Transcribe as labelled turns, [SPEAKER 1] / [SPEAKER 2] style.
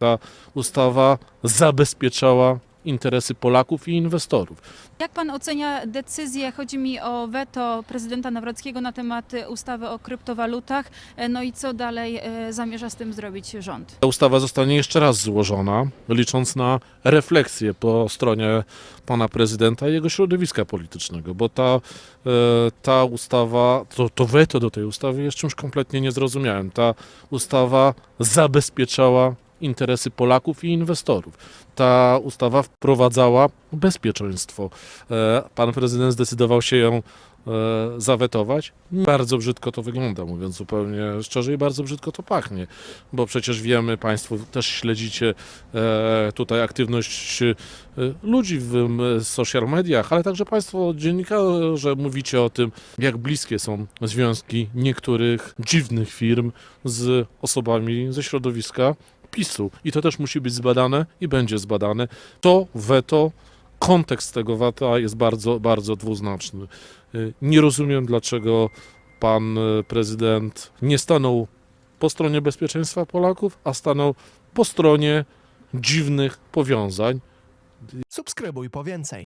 [SPEAKER 1] Ta ustawa zabezpieczała interesy Polaków i inwestorów.
[SPEAKER 2] Jak pan ocenia decyzję, chodzi mi o weto prezydenta Nawrockiego na temat ustawy o kryptowalutach, no i co dalej e, zamierza z tym zrobić rząd?
[SPEAKER 1] Ta ustawa zostanie jeszcze raz złożona, licząc na refleksję po stronie pana prezydenta i jego środowiska politycznego, bo ta, e, ta ustawa, to, to weto do tej ustawy jest czymś kompletnie niezrozumiałym. Ta ustawa zabezpieczała interesy Polaków i inwestorów. Ta ustawa wprowadzała bezpieczeństwo. E, Pan prezydent zdecydował się ją e, zawetować. Bardzo brzydko to wygląda, mówiąc zupełnie szczerze, i bardzo brzydko to pachnie, bo przecież wiemy, Państwo też śledzicie e, tutaj aktywność ludzi w social mediach, ale także Państwo dziennikarze mówicie o tym, jak bliskie są związki niektórych dziwnych firm z osobami ze środowiska PiSu. I to też musi być zbadane i będzie zbadane. To weto, kontekst tego weta jest bardzo, bardzo dwuznaczny. Y, Nie rozumiem, dlaczego pan y, prezydent nie stanął po stronie bezpieczeństwa Polaków, a stanął po stronie dziwnych powiązań.
[SPEAKER 3] Subskrybuj po więcej.